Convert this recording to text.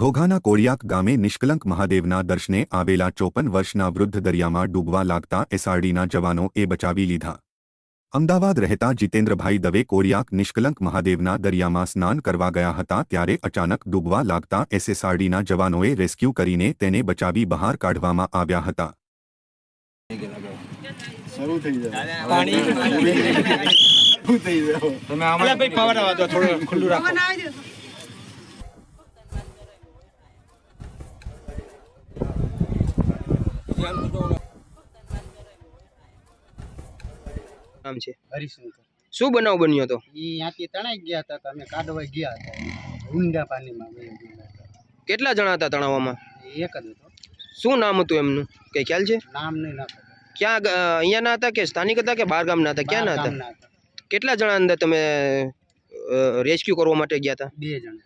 ઘોઘાના કોળિયાક ગામે નિષ્કલંક મહાદેવના દર્શને આવેલા ચોપન વર્ષના વૃદ્ધ દરિયામાં ડૂબવા લાગતા એસઆરડીના જવાનોએ બચાવી લીધા. અમદાવાદ રહેતા જીતેન્દ્રભાઈ દવે કોળિયાક નિષ્કલંક મહાદેવના દરિયામાં સ્નાન કરવા ગયા હતા ત્યારે અચાનક ડૂબવા લાગતા એસએસઆરડીના જવાનોએ રેસ્ક્યુ કરીને તેને બચાવી બહાર કાઢવામાં આવ્યા હતા. શરૂ થઈ જાય. પાણી. થઈ જાય. તમે આમાં ભાઈ પાવર આવા દો થોડું ખુલ્લું રાખો. નામ છે? હરિશંકર. શું બનાવ બન્યો હતો? ત્યાંથી તણાઈ ગયા હતા તો અમે કાઢવા ગયા હતા. ઊંડા પાણીમાં કેટલા જણા હતા તણાવમાં? એક જ હતો. શું નામ હતું એમનું? કઈ ખ્યાલ છે? નામ નહીં નામ ક્યાં અહીંયા ના હતા કે સ્થાનિક હતા કે બહાર ગામના હતા? ક્યાં ના હતા? કેટલા જણા અંદર તમે રેસ્ક્યુ કરવા માટે ગયા હતા? બે જણા.